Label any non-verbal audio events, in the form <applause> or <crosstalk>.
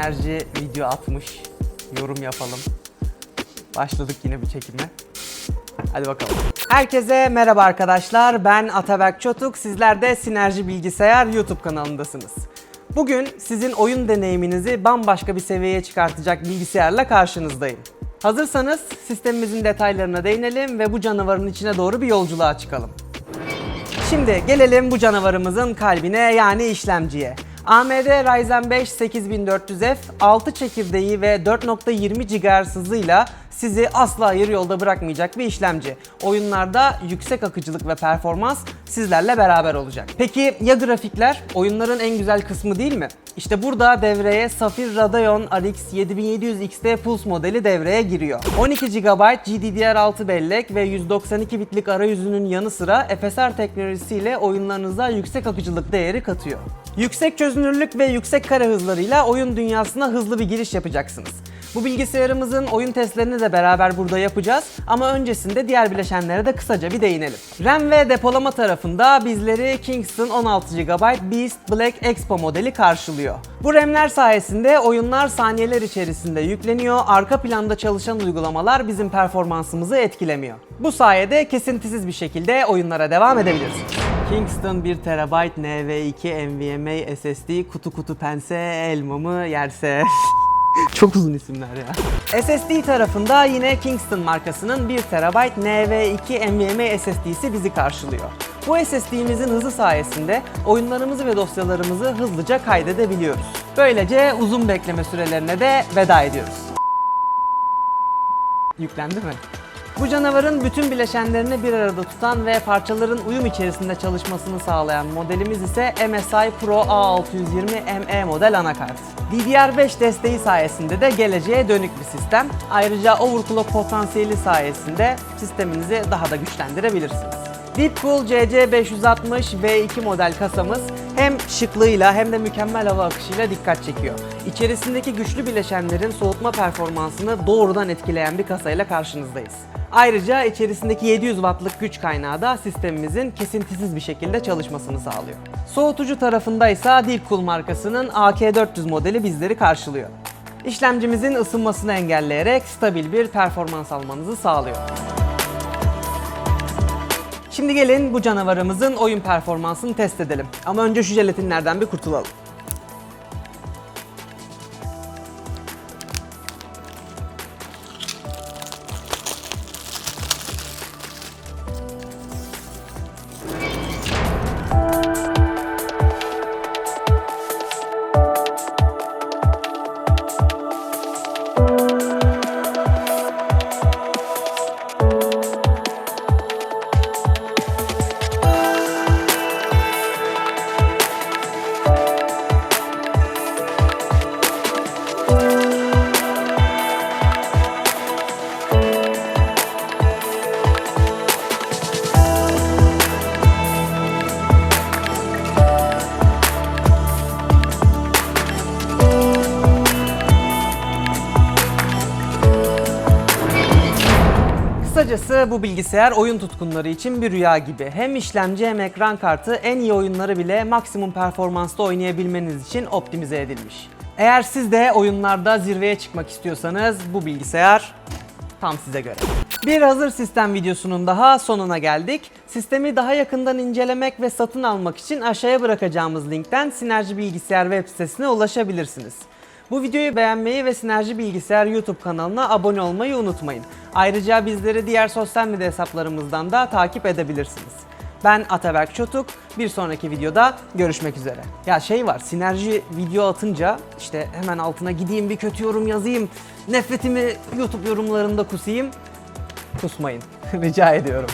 Sinerji video atmış. Yorum yapalım. Başladık yine bir çekime. Hadi bakalım. Herkese merhaba arkadaşlar. Ben Ataberk Çotuk. Sizler de Sinerji Bilgisayar YouTube kanalındasınız. Bugün sizin oyun deneyiminizi bambaşka bir seviyeye çıkartacak bilgisayarla karşınızdayım. Hazırsanız sistemimizin detaylarına değinelim ve bu canavarın içine doğru bir yolculuğa çıkalım. Şimdi gelelim bu canavarımızın kalbine yani işlemciye. AMD Ryzen 5 8400F 6 çekirdeği ve 4.20 GHz hızıyla sizi asla yarı yolda bırakmayacak bir işlemci. Oyunlarda yüksek akıcılık ve performans sizlerle beraber olacak. Peki ya grafikler? Oyunların en güzel kısmı değil mi? İşte burada devreye Safir Radeon RX 7700 XT Pulse modeli devreye giriyor. 12 GB GDDR6 bellek ve 192 bitlik arayüzünün yanı sıra FSR teknolojisiyle oyunlarınıza yüksek akıcılık değeri katıyor. Yüksek çözünürlük ve yüksek kare hızlarıyla oyun dünyasına hızlı bir giriş yapacaksınız. Bu bilgisayarımızın oyun testlerini de beraber burada yapacağız ama öncesinde diğer bileşenlere de kısaca bir değinelim. RAM ve depolama tarafında bizleri Kingston 16 GB Beast Black Expo modeli karşılıyor. Bu RAM'ler sayesinde oyunlar saniyeler içerisinde yükleniyor, arka planda çalışan uygulamalar bizim performansımızı etkilemiyor. Bu sayede kesintisiz bir şekilde oyunlara devam edebilirsiniz. Kingston 1 TB NV2 NVMe SSD kutu kutu pense elmamı yerse <laughs> Çok uzun isimler ya. SSD tarafında yine Kingston markasının 1 TB NV2 NVMe SSD'si bizi karşılıyor. Bu SSD'mizin hızı sayesinde oyunlarımızı ve dosyalarımızı hızlıca kaydedebiliyoruz. Böylece uzun bekleme sürelerine de veda ediyoruz. Yüklendi mi? Bu canavarın bütün bileşenlerini bir arada tutan ve parçaların uyum içerisinde çalışmasını sağlayan modelimiz ise MSI Pro A620 ME model anakart. DDR5 desteği sayesinde de geleceğe dönük bir sistem. Ayrıca overclock potansiyeli sayesinde sisteminizi daha da güçlendirebilirsiniz. Deepcool CC560 V2 model kasamız hem şıklığıyla hem de mükemmel hava akışıyla dikkat çekiyor. İçerisindeki güçlü bileşenlerin soğutma performansını doğrudan etkileyen bir kasayla karşınızdayız. Ayrıca içerisindeki 700 wattlık güç kaynağı da sistemimizin kesintisiz bir şekilde çalışmasını sağlıyor. Soğutucu tarafında ise Deepcool markasının AK400 modeli bizleri karşılıyor. İşlemcimizin ısınmasını engelleyerek stabil bir performans almanızı sağlıyor. Şimdi gelin bu canavarımızın oyun performansını test edelim. Ama önce şu jelatinlerden bir kurtulalım. Kısacası bu bilgisayar oyun tutkunları için bir rüya gibi. Hem işlemci hem ekran kartı en iyi oyunları bile maksimum performansta oynayabilmeniz için optimize edilmiş. Eğer siz de oyunlarda zirveye çıkmak istiyorsanız bu bilgisayar tam size göre. Bir hazır sistem videosunun daha sonuna geldik. Sistemi daha yakından incelemek ve satın almak için aşağıya bırakacağımız linkten Sinerji Bilgisayar web sitesine ulaşabilirsiniz. Bu videoyu beğenmeyi ve Sinerji Bilgisayar YouTube kanalına abone olmayı unutmayın. Ayrıca bizleri diğer sosyal medya hesaplarımızdan da takip edebilirsiniz. Ben Ataberk Çotuk. Bir sonraki videoda görüşmek üzere. Ya şey var, sinerji video atınca işte hemen altına gideyim bir kötü yorum yazayım. Nefretimi YouTube yorumlarında kusayım. Kusmayın. <laughs> Rica ediyorum.